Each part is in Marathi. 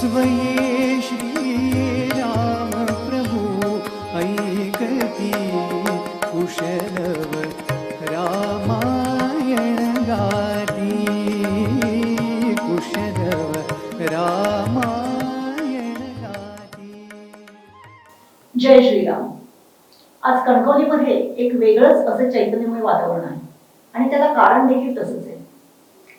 स्वये श्रीराम प्रभु ऐकती कुशलव रामायण गाती। कुशलव रामायण गाती। जय श्रीराम. आज कणकवलीमध्ये एक वेगळंच असं चैतन्यमय वातावरण आहे. आणि त्याला कारण देखील तसंच आहे.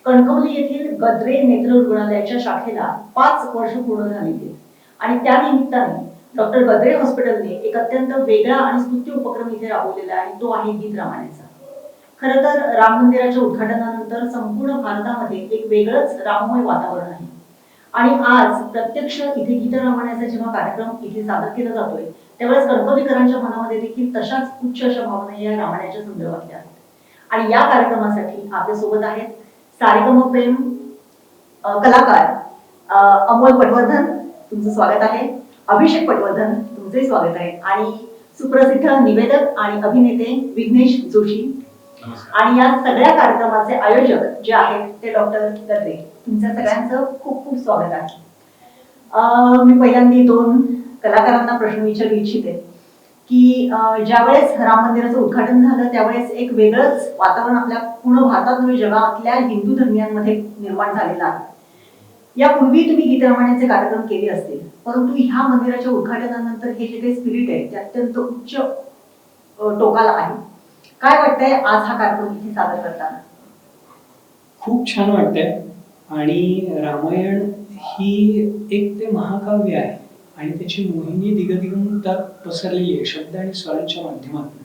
कणकवली येथील गद्रे नेत्र रुग्णालयाच्या शाखेला पाच वर्ष पूर्ण झाली आहेत आणि त्या निमित्ताने डॉक्टर गद्रे हॉस्पिटलने एक अत्यंत वेगळा आणि स्तुत्य उपक्रम इथे राबवलेला आहे तो आहे गीत रामायणाचा. खरं तर राम मंदिराच्या उद्घाटनानंतर संपूर्ण भारतामध्ये एक वेगळंच राममय वातावरण आहे. आणि आज प्रत्यक्ष इथे गीत रामायणाचा जेव्हा कार्यक्रम इथे सादर केला जातोय त्यावेळेस गणपतीकरांच्या मनामध्ये देखील तशाच उच्च अशा भावना या रामायणाच्या संदर्भातल्या आहेत. आणि या कार्यक्रमासाठी आपल्यासोबत आहेत सारेगम प्रेम कलाकार अमोल पटवर्धन तुमचं स्वागत आहे. अभिषेक पटवर्धन तुमचंही स्वागत आहे. आणि सुप्रसिद्ध निवेदक आणि अभिनेते विघ्नेश जोशी. आणि या सगळ्या कार्यक्रमाचे आयोजक जे आहेत ते डॉक्टर गद्रे तुमच्या सगळ्यांचं खूप खूप स्वागत आहे. मी पहिल्यांदा दोन कलाकारांना प्रश्न विचारू इच्छिते. की ज्यावेळेस राम मंदिराचं उद्घाटन झालं त्यावेळेस एक वेगळंच वातावरण आपल्या पूर्ण भारतात नव्हे जगातल्या हिंदू धर्मियांमध्ये निर्माण झालेलं आहे. यापूर्वी तुम्ही गीत कार्यक्रम केले असतील परंतु ह्या मंदिराच्या उद्घाटनानंतर हे जे काही स्पिरिट आहे ते अत्यंत उच्च टोकाला आहे. काय वाटतंय आज हा कार्यक्रम इथे सादर करताना? खूप छान वाटतंय. आणि रामायण ही एक ते महाकाव्य आहे. आणि त्याची मोहिनी दिगदिगंतात पसरलेली आहे शब्द आणि स्वरांच्या माध्यमातून.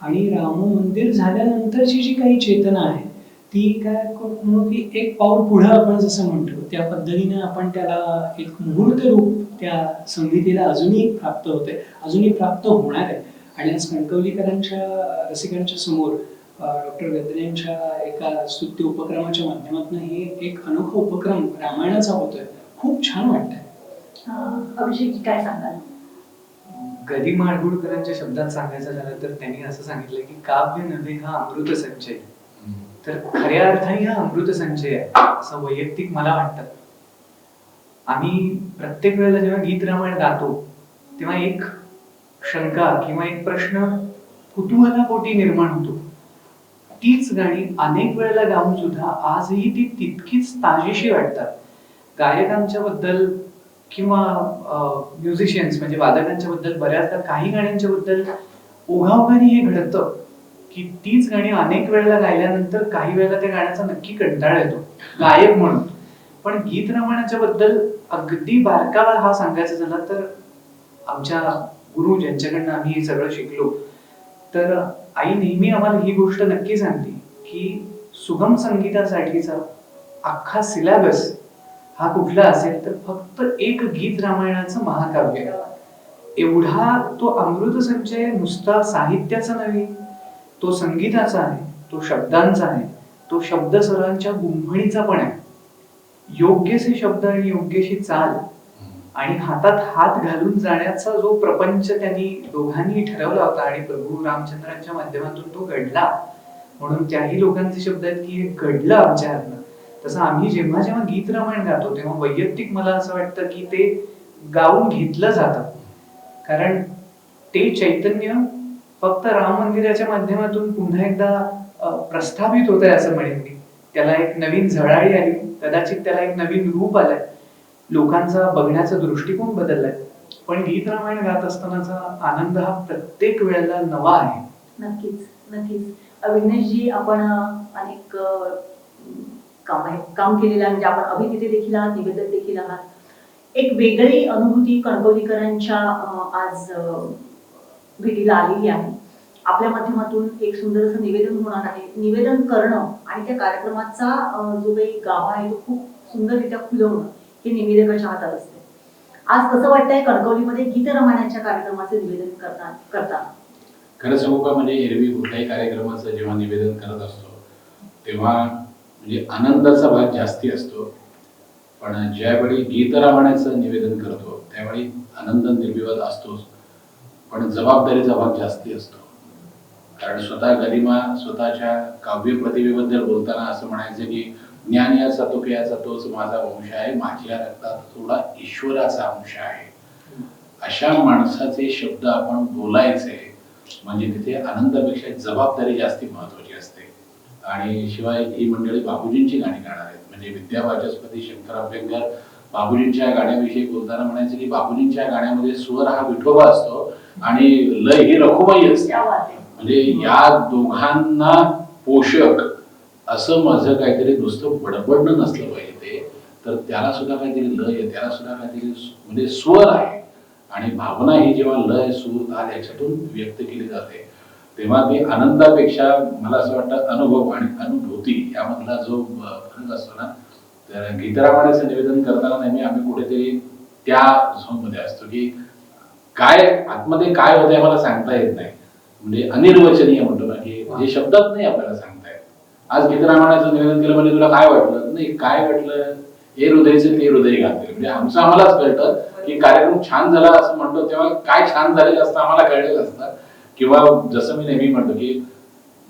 आणि राम मंदिर झाल्यानंतरची जी काही चेतना आहे ती काय म्हणू की एक पाऊल पुढं आपण जसं म्हणतो त्या पद्धतीने आपण त्याला एक मुहूर्त रूप त्या संगीतेला अजूनही प्राप्त होते अजूनही प्राप्त होणार आहे. आणि आज कणकवलीकरांच्या रसिकांच्या समोर डॉक्टर गद्रे यांच्या एका स्तुत्य उपक्रमाच्या माध्यमातून हे एक अनोखा उपक्रम रामायणाचा होतोय. खूप छान वाटतंय. अभिषेक काय सांगाल? गदी माडगुळकरांच्या शब्दात सांगायचं झालं तर त्यांनी असं सांगितलं की काव्य नव्हे हा अमृत संचय. तर खऱ्या अर्थाने हा अमृत संचय आहे असं वैयक्तिक मला वाटतं. आम्ही प्रत्येक वेळेला जेव्हा गीत रामायण गातो तेव्हा एक शंका किंवा एक प्रश्न कुतूहलापोटी निर्माण होतो. तीच गाणी अनेक वेळेला गाऊन सुद्धा आजही ती तितकीच ताजीशी वाटतात. गायकांच्या बद्दल किंवा म्युझिशियन्स म्हणजे वादकांच्या बद्दल बऱ्याचदा काही गाण्यांच्या बद्दल ओघाओघाने हे घडतं की तीच गाणी अनेक वेळेला गायल्यानंतर काही वेळेला त्या गाण्याचा नक्की कंटाळा येतो. गायक म्हणून. पण गीत रामायणाच्या बद्दल अगदी बारकावा हा सांगायचा झाला तर आमच्या गुरु ज्यांच्याकडनं आम्ही हे सगळं शिकलो तर आई नेहमी आम्हाला ही गोष्ट नक्की सांगते की सुगम संगीतासाठीचा अख्खा सिलेबस हा कुठला असेल तर फक्त एक गीत रामायणाचं महाकाव्य. एवढा तो अमृत संचय नुसता साहित्याचा नव्हे तो संगीताचा आहे तो शब्दांचा आहे तो शब्द स्वरांच्या गुंफणीचा पण आहे. योग्यसे शब्द आणि योग्यशी चाल आणि हातात हात घालून जाण्याचा जो प्रपंच त्यांनी दोघांनी ठरवला होता आणि प्रभू रामचंद्रांच्या माध्यमातून तो घडला म्हणून त्याही लोकांचे शब्द आहेत की हे घडलं आमच्या हातनं तसं आम्ही जेव्हा जेव्हा गीत रामायण गातो तेव्हा वैयक्तिक मला असं वाटतं की ते गाऊन घेतलं जातं. कारण ते चैतन्य फक्त राम मंदिराच्या माध्यमातून पुन्हा एकदा प्रस्थापित होत आहे असं म्हणेन मी. त्याला एक नवीन झळाळी आली. कदाचित त्याला एक नवीन रूप आलंय. लोकांचा बघण्याचा दृष्टिकोन बदललाय. पण गीत रामायण गात असतानाचा आनंद हा प्रत्येक वेळेला नवा आहे. नक्कीच नक्कीच. विघ्नेशजी आपण अनेक काम आहे काम केलेलं आहे म्हणजे आपण अभिनेते देखील आहात निवेदक देखील आहात. एक वेगळी अनुभूती कणकवलीकरांच्या आज भेटीला आलेली आहे. आपल्या माध्यमातून एक सुंदर असं निवेदन होणार आहे. निवेदन करणं आणि त्या कार्यक्रमाचा जो काही गाभा आहे तो खूप सुंदररित्या खुलवणं हे निवेदकाच्या हातात असते. आज कसं वाटतंय कणकवलीमध्ये गीत रमाण्याच्या कार्यक्रमाचे निवेदन करता करताना खरं सांगू का म्हणजे एरवी कुठल्याही कार्यक्रमाचं जेव्हा निवेदन करत असतो तेव्हा म्हणजे आनंदाचा भाग जास्ती असतो. पण ज्यावेळी गीत निवेदन करतो त्यावेळी आनंद निर्विवाद असतोच. पण जबाबदारीचा भाग जास्ती असतो. कारण स्वतः गरिमा स्वतःच्या काव्य प्रतिभेबद्दल बोलताना असं म्हणायचं की ज्ञान याचा तो याचा तोच माझा वंश आहे माझ्या रक्तात थोडा ईश्वराचा अंश आहे. अशा माणसाचे शब्द आपण बोलायचे म्हणजे तिथे आनंदापेक्षा जबाबदारी जास्ती महत्वाची असते. आणि शिवाय ही मंडळी बाबूजींची गाणी गाणार आहेत. म्हणजे विद्या वाचस्पती शंकर अभ्यंकर बाबूजींच्या गाण्याविषयी बोलताना म्हणायचे की बाबूजींच्या गाण्यामध्ये स्वर हा विठोबा असतो आणि लय ही रखुमाई असते. म्हणजे या दोघांना पोषक असं माझं काहीतरी नुसतं बडबडणं नसलं पाहिजे ते. तर त्याला सुद्धा काहीतरी लय आहे त्याला सुद्धा काहीतरी म्हणजे स्वर आहे. आणि भावना ही जेव्हा लय सूर ताल याच्यातून व्यक्त केली जाते तेव्हा ते आनंदापेक्षा मला असं वाटतं अनुभव आणि अनुभूती यामधला जो फरक असतो ना तर गीतरामाण्याचं निवेदन करताना नेहमी आम्ही कुठेतरी त्या झोनमध्ये असतो की काय आतमध्ये काय होतंय मला सांगता येत नाही. म्हणजे अनिर्वचनीय म्हणतो ना की जे शब्दात नाही आपल्याला सांगता येत. आज गीतरामायणाचं निवेदन केलं म्हणजे तुला काय वाटलं? नाही काय वाटलं? हे हृदयचे ते हृदय घातले म्हणजे आमचं आम्हालाच कळतं की कार्यक्रम छान झाला असं म्हणतो तेव्हा काय छान झालेलं असतं आम्हाला कळलेलं असतं. किंवा जसं मी नेहमी म्हणतो की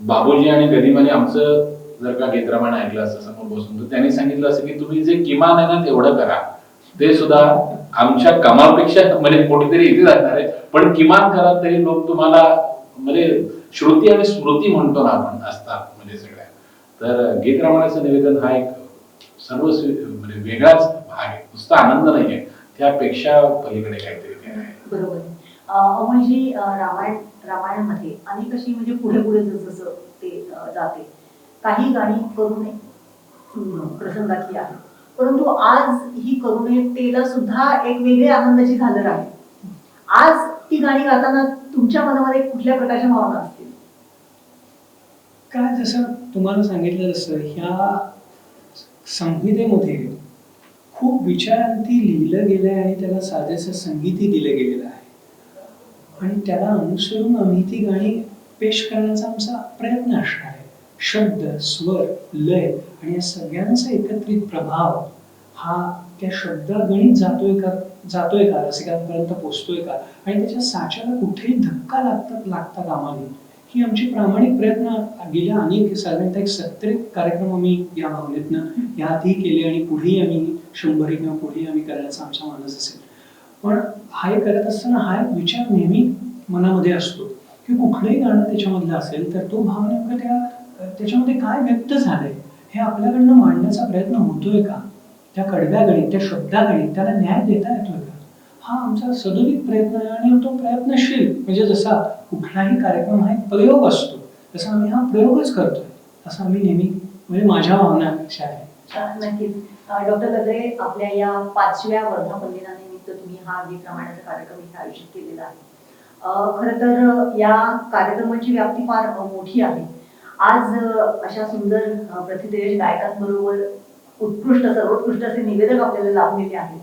बाबूजी आणि गदिमाने आमचं जर का गीतरामायण ऐकलं असं समोर बसून तर त्यांनी सांगितलं असं की तुम्ही जे किमान आहे ना तेवढं करा. ते सुद्धा आमच्या कमापेक्षा म्हणजे कुठेतरी इथे जाणार आहे. पण किमान करा तरी लोक तुम्हाला म्हणजे श्रुती आणि स्मृती म्हणतो ना आपण असतात म्हणजे सगळ्या. तर गीतरामायणाचं निवेदन हा एक सर्व म्हणजे वेगळाच भाग आहे. नुसता आनंद नाहीये. त्यापेक्षा पलीकडे काहीतरी आहे. बरोबर. अमोलजी म्हणजे, रामायण रामायणामध्ये अनेक अशी म्हणजे पुढे पुढे जसं ते जाते. काही गाणी करुणे प्रसंगातली आहे परंतु आज ही करुणेतेला सुद्धा एक वेगळी आनंदाची झालर आहे. आज ती गाणी गाताना तुमच्या मनामध्ये कुठल्या प्रकारच्या भावना असतील? काय जसं तुम्हाला सांगितलं जसं ह्या संहितेमध्ये खूप विचारांती लिहिलं गेलंय आणि त्याला साजेसं संगीतही दिलं गेलेलं आहे आणि त्याला अनुसरून आम्ही ती गाणी पेश करण्याचा आमचा प्रयत्न असणार आहे. शब्द स्वर लय आणि या सगळ्यांचा एकत्रित प्रभाव हा त्या शब्दागणित जातोय का जातोय का रसिकांपर्यंत पोचतोय का? आणि त्याच्या साच्याला कुठेही धक्का लागतात लागता कामा नये. ही आमची प्रामाणिक प्रयत्न गेल्या अनेक साधारणतः एक सत्तर कार्यक्रम आम्ही या भावनेतनं याआधी केले आणि पुढेही आम्ही शंभरी किंवा पुढेही आम्ही करण्याचा आमचा मानस असेल. पण हाय करत असताना हा एक विचार नेहमी मनामध्ये असतो की कुठलंही गाणं त्याच्यामधलं असेल तर तो भाव नेमका त्या त्याच्यामध्ये काय व्यक्त झालंय हे आपल्याकडनं मांडण्याचा प्रयत्न होतोय का? त्या कडव्या गणित त्या शब्दागणित त्याला न्याय देता येतोय का? हा आमचा सदोदित प्रयत्न आहे आणि तो प्रयत्नशील. म्हणजे जसा कुठलाही कार्यक्रम हा एक प्रयोग असतो तसा आम्ही हा प्रयोगच करतोय. असं आम्ही नेहमी म्हणजे माझ्या भावना अशा आहे नक्कीच. डॉक्टर गद्रे आपल्या या पाचव्या वर्धापन दिनानिमित्त तुम्ही हा गीत रामायणाचा कार्यक्रम इथे आयोजित केलेला आहे. खर खरं तर या कार्यक्रमाची व्याप्ती फार मोठी आहे. आज अशा सुंदर प्रतिदेश गायकांबरोबर उत्कृष्ट सर्वोत्कृष्ट असे निवेदक आपल्याला लाभलेले आहेत.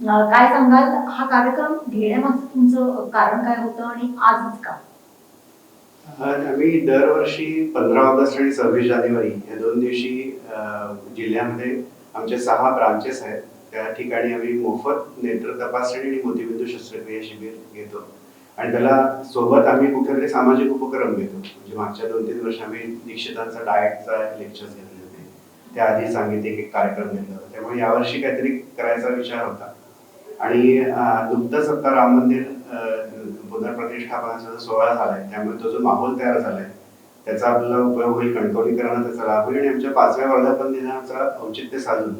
काय सांगाल? हा कार्यक्रम घेण्यामागचं तुमचं कारण काय होतं आणि आजच का? आम्ही दरवर्षी पंधरा ऑगस्ट आणि सव्वीस जानेवारी या दोन दिवशी जिल्ह्यामध्ये आमचे सहा ब्रांचेस आहेत. त्या ठिकाणी आम्ही मोफत नेत्र तपासणी आणि मोतीबिंदू शस्त्रक्रिया शिबिर घेतो. आणि त्याला सोबत आम्ही कुठेतरी सामाजिक उपक्रम घेतो. म्हणजे मागच्या दोन तीन वर्ष आम्ही दीक्षितांचा डाएटचा लेक्चर्स घेतले होते. त्याआधी सांगितले एक कार्यक्रम घेतला होता. त्यामुळे यावर्षी काहीतरी करायचा विचार होता. आणि दुग्ध सत्ता राम मंदिर पुनर्प्रतिष्ठापनाचा जो सोहळा झालाय त्यामुळे तो जो माहोल तयार झालाय त्याचा आपला उपयोग होईल. कणकवलीकरांना त्याचा लाभ होईल आणि आमच्या पाचव्या वर्धापन दिनाचा औचित्य साधून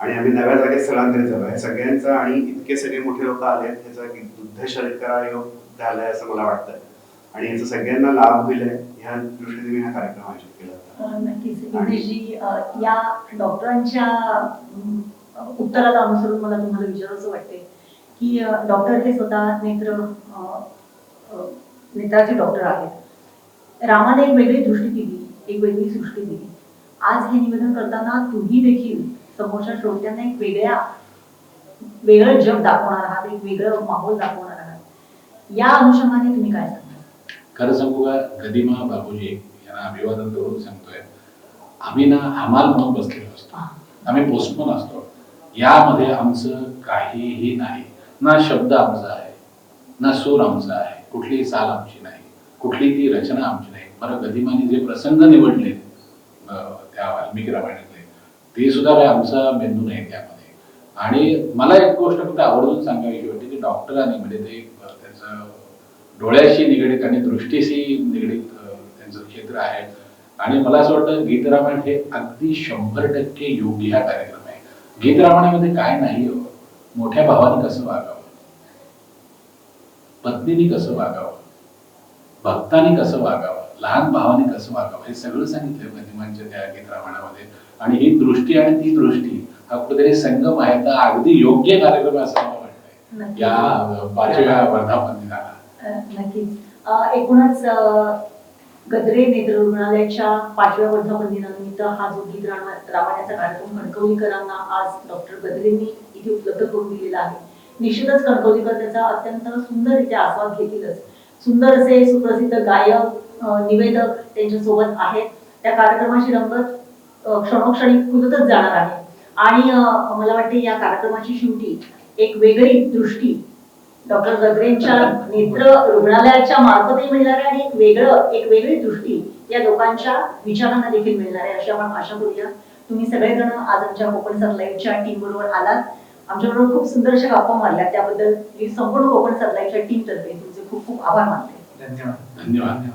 आणि आम्ही नव्या जागेत स्थलांतरित झालो. आहे सगळ्यांचा आणि इतके सगळे मोठे लोक आले आहेत त्याचा एक दुग्ध शर्करा योग झालाय असं मला वाटतं आणि याचा सगळ्यांना लाभ होईल ह्या दृष्टीने मी हा कार्यक्रम आयोजित केला होता. नक्कीच. या डॉक्टरांच्या उत्तराला अनुसरून मला तुम्हाला विचारायचं वाटते की डॉक्टर हे स्वतः नेत्र नेत्राचे डॉक्टर आहेत. रामाने एक वेगळी दृष्टी दिली एक वेगळी सृष्टी दिली आज हे निवेदन करताना तुम्ही देखील समोरच्या श्रोत्यांना एक वेगळ्या वेगळं जग दाखवणार आहात एक वेगळं माहोल दाखवणार आहात. या अनुषंगाने तुम्ही काय सांगता खरं सांगू का? गदिमा बाबूजी यांना अभिवादन करून सांगतोय आम्ही ना हमाल म्हणून बसलेलो असतो. आम्ही पोस्टमन असतो. यामध्ये आमचं काहीही नाही. ना शब्द आमचा आहे ना सूर आमचा आहे कुठलीही चाल आमची नाही कुठली ती रचना आमची नाही. बरं गदिमाने जे प्रसंग निवडले त्या वाल्मिकी रामायणातले ते सुद्धा काही आमचा मेंदू नाही त्यामध्ये. आणि मला एक गोष्ट फक्त आवर्जून सांगायची होती की डॉक्टरांनी म्हणजे ते त्यांचं डोळ्याशी निगडीत आणि दृष्टीशी निगडीत त्यांचं क्षेत्र आहे. आणि मला असं वाटतं गीतरामायण हे अगदी शंभर टक्के योग्य हा कार्यक्रम आहे. गीतरामायणामध्ये काय नाही हो. मोठ्या भावाने कसं वागावं? पत्नीने कसं वागावं? भक्तांनी कसं वागावं? लहान भावाने कसं वागावं हे सगळं सांगितलं गदिमांच्या त्या गीतरामायणामध्ये. आणि ही दृष्टी आणि ती दृष्टी हा कुठेतरी संगम आहे. तर अगदी योग्य कार्यक्रम असं मला वाटतंय. या पाचव्या वर्धापन दिनाला नक्कीच. एकूणच गद्रे नेत्र रुग्णालयाच्या पाचव्या वर्धापन दिनानिमित्त हा जो गीत रामा- रामायणाचा कार्यक्रम कणकवलीकरांना आज डॉक्टर गद्रेंनी इथे उपलब्ध करून दिलेला आहे. निश्चितच कणकवलीकर त्याचा अत्यंत सुंदररित्या आस्वाद घेतीलच. सुंदर असे सुप्रसिद्ध गायक निवेदक त्यांच्यासोबत आहेत. त्या कार्यक्रमाची रंगत क्षणोक्षणी खुलतच जाणार आहे. आणि मला वाटते या कार्यक्रमाची शेवटी एक वेगळी दृष्टी डॉक्टर गगरेंच्या नेत्र रुग्णालयाच्या मार्फतही मिळणार आहे आणि एक वेगळं एक वेगळी दृष्टी या लोकांच्या विचारांना देखील मिळणार आहे. अशी आपण आशा करूया. तुम्ही सगळेजण आज आमच्या कोकण सरलाईव्हच्या टीम बरोबर आलात. आमच्याबरोबर खूप सुंदर अशा गप्पा मारल्या. त्याबद्दल मी संपूर्ण कोकण सरलाईव्हच्या टीम तर्फे तुमचे खूप खूप आभार मानते. धन्यवाद. धन्यवाद.